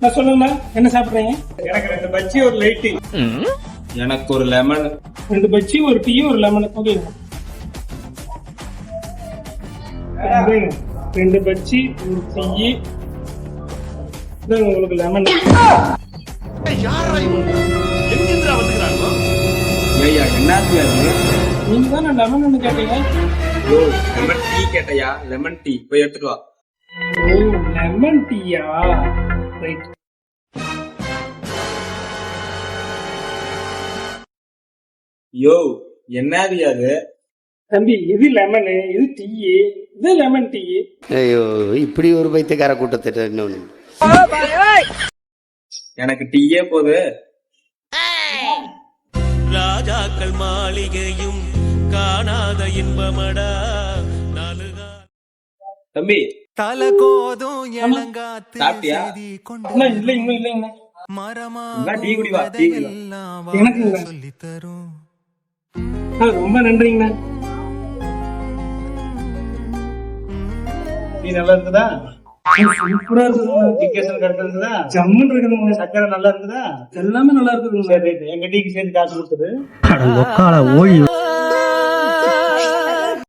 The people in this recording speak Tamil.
நான் சொல்லுங்கண்ணா என்ன சாப்பிடுறீங்க? எனக்கு ரெண்டு பஜ்ஜி ஒரு லைட்டு. எனக்கு ஒரு லெமன். ரெண்டு பஜ்ஜி ஒரு டீ ஒரு லெமன். ஓகேங்க. ரெண்டு பஜ்ஜி ஒரு டீ. இதாங்க உங்களுக்கு லெமன். என்னது அது? நீங்க தானே லெமன் ஒன்று கேட்டீங்க? யோ லெமன் டீ கேட்டையா? லெமன் டீ போய் எடுத்துட்டு வா. ஓ லெமன் டீயா ரைட் யோ என்னது அது? தம்பி இது லெமனு இது டீ இது லெமன் டீ ஐயோ இப்படி ஒரு பைத்தியக்கார கூட்டத்திட்ட இன்னொன்று எனக்கு டீயே போது. ராஜாக்கள் மாளிகையும் காணாத இன்பமடா. தம்பி தல கோதும் இளங்காத்து? செய்தி கொண்டு மரமா? சொல்லி தரும். ரொம்ப நன்றிங்கண்ணா. நீ நல்லா இருக்குதா? சூப்பரா இருக்குதுங்க கிடைச்சிருக்குதா ஜம்முன்னு இருக்குதுங்க சக்கரை நல்லா இருக்குதா? எல்லாமே நல்லா இருக்குதுங்க சரி ரைட் எங்க டீக்கு சேர்த்து காசு கொடுத்துரு